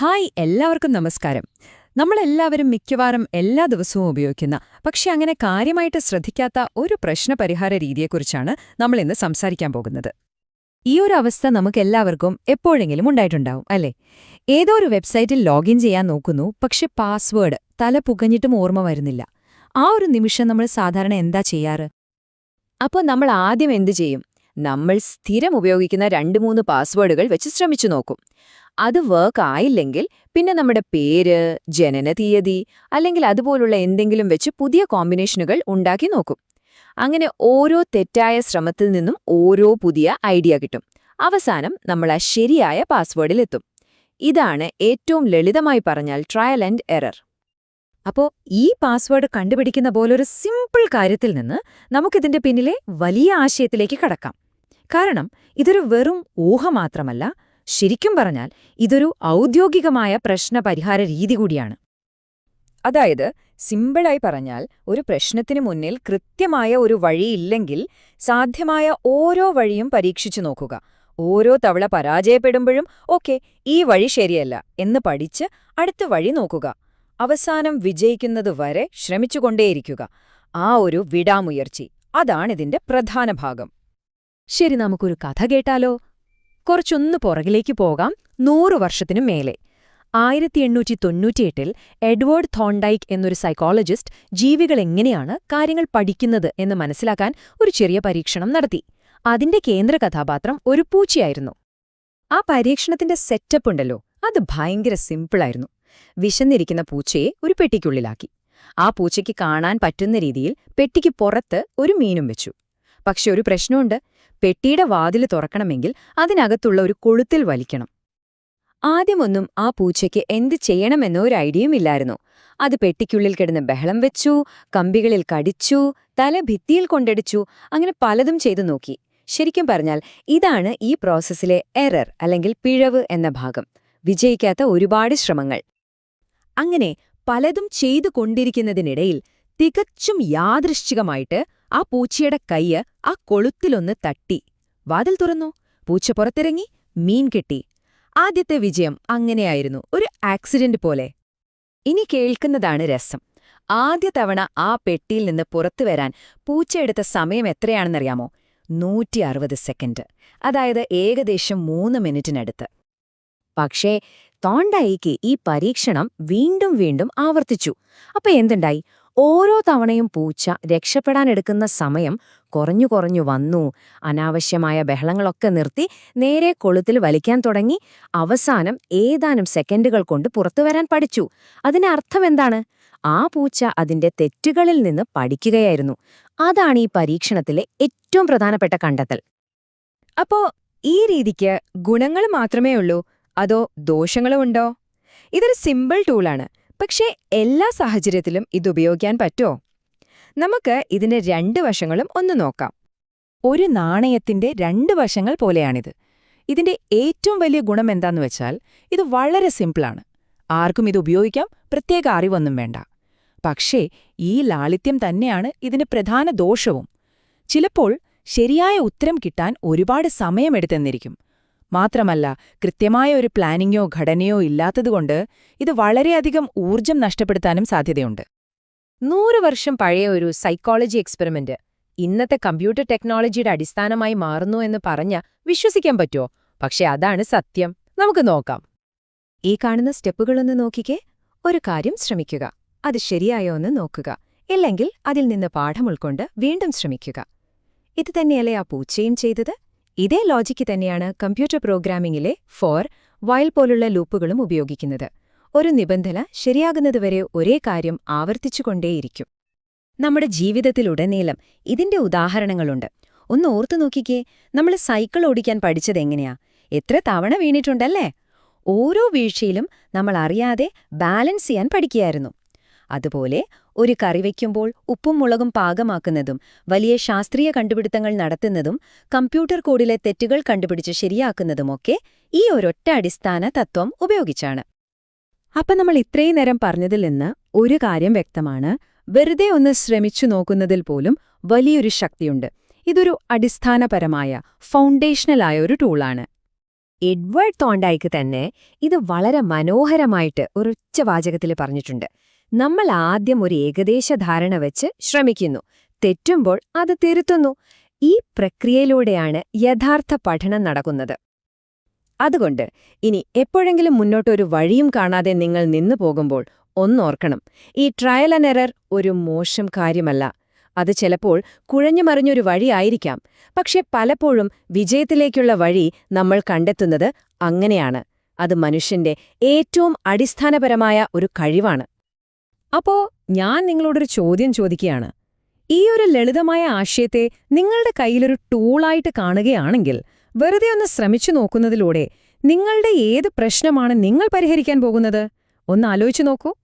Hi എല്ലാവർക്കും നമസ്കാരം. നമ്മളെല്ലാവരും മിക്കവാറും എല്ലാ ദിവസവും ഉപയോഗിക്കുന്ന പക്ഷെ അങ്ങനെ കാര്യമായിട്ട് ശ്രദ്ധിക്കാത്ത ഒരു പ്രശ്നപരിഹാര രീതിയെക്കുറിച്ചാണ് നമ്മൾ ഇന്ന് സംസാരിക്കാൻ പോകുന്നത്. ഈ ഒരു അവസ്ഥ നമുക്കെല്ലാവർക്കും എപ്പോഴെങ്കിലും ഉണ്ടായിട്ടുണ്ടാവും അല്ലേ? ഏതോ ഒരു വെബ്സൈറ്റിൽ ലോഗിൻ ചെയ്യാൻ നോക്കുന്നു പക്ഷെ പാസ്വേഡ് തല പുകഞ്ഞിട്ടും ഓർമ്മ വരുന്നില്ല. ആ ഒരു നിമിഷം നമ്മൾ സാധാരണ എന്താ ചെയ്യാറ്? അപ്പോൾ നമ്മൾ ആദ്യം എന്തു ചെയ്യും? നമ്മൾ സ്ഥിരം ഉപയോഗിക്കുന്ന രണ്ട് മൂന്ന് പാസ്വേഡുകൾ വെച്ച് ശ്രമിച്ചു നോക്കും. അത് വർക്ക് ആയില്ലെങ്കിൽ പിന്നെ നമ്മുടെ പേര് ജനന തീയതി അല്ലെങ്കിൽ അതുപോലുള്ള എന്തെങ്കിലും വെച്ച് പുതിയ കോമ്പിനേഷനുകൾ ഉണ്ടാക്കി നോക്കും. അങ്ങനെ ഓരോ തെറ്റായ ശ്രമത്തിൽ നിന്നും ഓരോ പുതിയ ഐഡിയ കിട്ടും. അവസാനം നമ്മൾ ആ ശരിയായ പാസ്വേഡിലെത്തും ഇതാണ് ഏറ്റവും ലളിതമായി പറഞ്ഞാൽ ട്രയൽ ആൻഡ് എറർ അപ്പോൾ ഈ പാസ്വേഡ് കണ്ടുപിടിക്കുന്ന പോലൊരു സിമ്പിൾ കാര്യത്തിൽ നിന്ന് നമുക്കിതിന്റെ പിന്നിലെ വലിയ ആശയത്തിലേക്ക് കടക്കാം. കാരണം ഇതൊരു വെറും ഊഹ മാത്രമല്ല ശരിക്കും പറഞ്ഞാൽ ഇതൊരു ഔദ്യോഗികമായ പ്രശ്നപരിഹാര രീതി കൂടിയാണ്. അതായത് സിമ്പിളായി പറഞ്ഞാൽ ഒരു പ്രശ്നത്തിനു മുന്നിൽ കൃത്യമായ ഒരു വഴിയില്ലെങ്കിൽ സാധ്യമായ ഓരോ വഴിയും പരീക്ഷിച്ചു നോക്കുക. ഓരോ തവള പരാജയപ്പെടുമ്പോഴും ഓക്കെ ഈ വഴി ശരിയല്ല എന്ന് പഠിച്ച് അടുത്ത വഴി നോക്കുക. അവസാനം വിജയിക്കുന്നത് വരെ ശ്രമിച്ചുകൊണ്ടേയിരിക്കുക. ആ ഒരു വിടാമുയർച്ചി. അതാണിതിന്റെ പ്രധാന ഭാഗം. ശരി നമുക്കൊരു കഥ കേട്ടാലോ? കുറച്ചൊന്ന് പുറകിലേക്ക് പോകാം. നൂറു വർഷത്തിനു മേലെ. ആയിരത്തി എണ്ണൂറ്റി തൊണ്ണൂറ്റിയെട്ടിൽ എഡ്വേർഡ് തോണ്ടൈക്ക് എന്നൊരു സൈക്കോളജിസ്റ്റ് ജീവികൾ എങ്ങനെയാണ് കാര്യങ്ങൾ പഠിക്കുന്നത് എന്ന് മനസ്സിലാക്കാൻ ഒരു ചെറിയ പരീക്ഷണം നടത്തി. അതിന്റെ കേന്ദ്ര കഥാപാത്രം ഒരു പൂച്ചയായിരുന്നു. ആ പരീക്ഷണത്തിന്റെ സെറ്റപ്പ് ഉണ്ടല്ലോ. അത് ഭയങ്കര സിമ്പിളായിരുന്നു വിശന്നിരിക്കുന്ന പൂച്ചയെ ഒരു പെട്ടിക്കുള്ളിലാക്കി. ആ പൂച്ചയ്ക്ക് കാണാൻ പറ്റുന്ന രീതിയിൽ പെട്ടിക്ക് പുറത്ത് ഒരു മീനും വെച്ചു. പക്ഷെ ഒരു പ്രശ്നമുണ്ട്. പെട്ടിയുടെ വാതിൽ തുറക്കണമെങ്കിൽ അതിനകത്തുള്ള ഒരു കൊളുത്തിൽ വലിക്കണം. ആദ്യമൊന്നും ആ പൂച്ചയ്ക്ക് എന്ത് ചെയ്യണമെന്നോ ഒരു ഐഡിയയുമില്ലായിരുന്നു അത് പെട്ടിക്കുള്ളിൽ കിടന്ന് ബഹളം വെച്ചു കമ്പികളിൽ കടിച്ചു തല ഭിത്തിയിൽ കൊണ്ടടിച്ചു അങ്ങനെ പലതും ചെയ്തു നോക്കി. ശരിക്കും പറഞ്ഞാൽ ഇതാണ് ഈ പ്രോസസ്സിലെ എറർ അല്ലെങ്കിൽ പിഴവ് എന്ന ഭാഗം. വിജയിക്കാത്ത ഒരുപാട് ശ്രമങ്ങൾ. അങ്ങനെ പലതും ചെയ്തു കൊണ്ടിരിക്കുന്നതിനിടയിൽ തികച്ചും യാദൃശ്ചികമായിട്ട് ആ പൂച്ചയുടെ കയ്യ് ആ കൊളുത്തിലൊന്ന് തട്ടി. വാതിൽ തുറന്നു. പൂച്ച പുറത്തിറങ്ങി. മീൻ കിട്ടി. ആദ്യത്തെ വിജയം അങ്ങനെയായിരുന്നു. ഒരു ആക്സിഡന്റ് പോലെ. ഇനി കേൾക്കുന്നതാണ് രസം. ആദ്യ തവണ ആ പെട്ടിയിൽ നിന്ന് പുറത്തു വരാൻ പൂച്ചയെടുത്ത സമയം എത്രയാണെന്നറിയാമോ? നൂറ്റി അറുപത് സെക്കൻഡ്. അതായത് ഏകദേശം മൂന്ന് മിനിറ്റിനടുത്ത്. പക്ഷേ തോണ്ടായിക്ക് ഈ പരീക്ഷണം വീണ്ടും വീണ്ടും ആവർത്തിച്ചു. അപ്പൊ എന്തുണ്ടായി? ഓരോ തവണയും പൂച്ച രക്ഷപ്പെടാനെടുക്കുന്ന സമയം കുറഞ്ഞു കുറഞ്ഞു വന്നു. അനാവശ്യമായ ബഹളങ്ങളൊക്കെ നിർത്തി നേരെ കൊളുത്തിൽ വലിക്കാൻ തുടങ്ങി. അവസാനം ഏതാനും സെക്കൻഡുകൾ കൊണ്ട് പുറത്തു വരാൻ പഠിച്ചു. അതിനർത്ഥം എന്താണ്? ആ പൂച്ച അതിന്റെ തെറ്റുകളിൽ നിന്ന് പഠിക്കുകയായിരുന്നു. അതാണ് ഈ പരീക്ഷണത്തിലെ ഏറ്റവും പ്രധാനപ്പെട്ട കണ്ടെത്തൽ. അപ്പോ ഈ രീതിക്ക് ഗുണങ്ങൾ മാത്രമേ ഉള്ളൂ? അതോ ദോഷങ്ങളുമുണ്ടോ ഇതൊരു സിമ്പിൾ ടൂളാണ്. പക്ഷേ എല്ലാ സാഹചര്യത്തിലും ഇതുപയോഗിക്കാൻ പറ്റുമോ നമുക്ക് ഇതിന്റെ രണ്ട് വശങ്ങളും ഒന്ന് നോക്കാം. ഒരു നാണയത്തിന്റെ രണ്ട് വശങ്ങൾ പോലെയാണിത്. ഇതിന്റെ ഏറ്റവും വലിയ ഗുണം എന്താന്ന് വെച്ചാൽ ഇത് വളരെ സിമ്പിളാണ്. ആർക്കും ഇത് ഉപയോഗിക്കാം പ്രത്യേക അറിവൊന്നും വേണ്ട. പക്ഷേ ഈ ലാളിത്യം തന്നെയാണ് ഇതിന് പ്രധാന ദോഷവും. ചിലപ്പോൾ ശരിയായ ഉത്തരം കിട്ടാൻ ഒരുപാട് സമയമെടുത്തെന്നിരിക്കും മാത്രമല്ല കൃത്യമായ ഒരു പ്ലാനിങ്ങോ ഘടനയോ ഇല്ലാത്തതുകൊണ്ട് ഇത് വളരെയധികം ഊർജം നഷ്ടപ്പെടുത്താനും സാധ്യതയുണ്ട്. നൂറ് വർഷം പഴയ ഒരു സൈക്കോളജി എക്സ്പെരിമെന്റ് ഇന്നത്തെ കമ്പ്യൂട്ടർ ടെക്നോളജിയുടെ അടിസ്ഥാനമായി മാറുന്നു എന്ന് പറഞ്ഞ വിശ്വസിക്കാൻ പറ്റുമോ? പക്ഷെ അതാണ് സത്യം. നമുക്ക് നോക്കാം. ഈ കാണുന്ന സ്റ്റെപ്പുകളൊന്ന് നോക്കിക്കേ. ഒരു കാര്യം ശ്രമിക്കുക. അത് ശരിയായോ എന്ന് നോക്കുക. ഇല്ലെങ്കിൽ അതിൽ നിന്ന് പാഠം ഉൾക്കൊണ്ട് വീണ്ടും ശ്രമിക്കുക. ഇത് തന്നെയല്ലേ ആ പൂച്ചയും ചെയ്തത്? ഇതേ ലോജിക്ക് തന്നെയാണ് കമ്പ്യൂട്ടർ പ്രോഗ്രാമിംഗിലെ ഫോർ വയൽ പോലുള്ള ലൂപ്പുകളും ഉപയോഗിക്കുന്നത്. ഒരു നിബന്ധന ശരിയാകുന്നതുവരെ ഒരേ കാര്യം ആവർത്തിച്ചുകൊണ്ടേയിരിക്കും. നമ്മുടെ ജീവിതത്തിലുടനീളം ഇതിന്റെ ഉദാഹരണങ്ങളുണ്ട്. ഒന്ന് ഓർത്തു നോക്കിക്കേ നമ്മൾ സൈക്കിൾ ഓടിക്കാൻ പഠിച്ചതെങ്ങനെയാ എത്ര തവണ വീണിട്ടുണ്ടല്ലേ? ഓരോ വീഴ്ചയിലും നമ്മൾ അറിയാതെ ബാലൻസ് ചെയ്യാൻ പഠിക്കുകയായിരുന്നു. അതുപോലെ ഒരു കറി വയ്ക്കുമ്പോൾ ഉപ്പും മുളകും പാകമാക്കുന്നതും വലിയ ശാസ്ത്രീയ കണ്ടുപിടുത്തങ്ങൾ നടത്തുന്നതും കമ്പ്യൂട്ടർ കോഡിലെ തെറ്റുകൾ കണ്ടുപിടിച്ച് ശരിയാക്കുന്നതുമൊക്കെ ഈ ഒരൊറ്റ അടിസ്ഥാന തത്വം ഉപയോഗിച്ചാണ്. അപ്പം നമ്മൾ ഇത്രയും നേരം പറഞ്ഞതിൽ നിന്ന് ഒരു കാര്യം വ്യക്തമാണ്. വെറുതെ ഒന്ന് ശ്രമിച്ചു നോക്കുന്നതിൽ പോലും വലിയൊരു ശക്തിയുണ്ട്. ഇതൊരു അടിസ്ഥാനപരമായ ഫൗണ്ടേഷണലായ ഒരു ടൂളാണ്. എഡ്വേർഡ് തോണ്ടായിക്ക് തന്നെ ഇത് വളരെ മനോഹരമായിട്ട് ഒരൊറ്റ വാചകത്തിൽ പറഞ്ഞിട്ടുണ്ട്. നമ്മൾ ആദ്യം ഒരു ഏകദേശ ധാരണ വെച്ച് ശ്രമിക്കുന്നു. തെറ്റുമ്പോൾ അത് തിരുത്തുന്നു. ഈ പ്രക്രിയയിലൂടെയാണ് യഥാർത്ഥ പഠനം നടക്കുന്നത്. അതുകൊണ്ട് ഇനി എപ്പോഴെങ്കിലും മുന്നോട്ടൊരു വഴിയും കാണാതെ നിങ്ങൾ നിന്നു പോകുമ്പോൾ ഒന്നോർക്കണം. ഈ ട്രയൽ ആൻഡ് എറർ ഒരു മോശം കാര്യമല്ല. അത് ചിലപ്പോൾ കുഴഞ്ഞു കുഴഞ്ഞുമറിഞ്ഞൊരു വഴിയായിരിക്കാം പക്ഷെ പലപ്പോഴും വിജയത്തിലേക്കുള്ള വഴി നമ്മൾ കണ്ടെത്തുന്നത് അങ്ങനെയാണ്. അത് മനുഷ്യന്റെ ഏറ്റവും അടിസ്ഥാനപരമായ ഒരു കഴിവാണ്. അപ്പോ ഞാൻ നിങ്ങളോടൊരു ചോദ്യം ചോദിക്കുകയാണ്. ഈ ഒരു ലളിതമായ ആശയത്തെ നിങ്ങളുടെ കയ്യിലൊരു ടൂളായിട്ട് കാണുകയാണെങ്കിൽ വെറുതെ ഒന്ന് ശ്രമിച്ചു നോക്കുന്നതിലൂടെ നിങ്ങളുടെ ഏത് പ്രശ്നമാണ് നിങ്ങൾ പരിഹരിക്കാൻ പോകുന്നത്? ഒന്ന് ആലോചിച്ചു നോക്കൂ.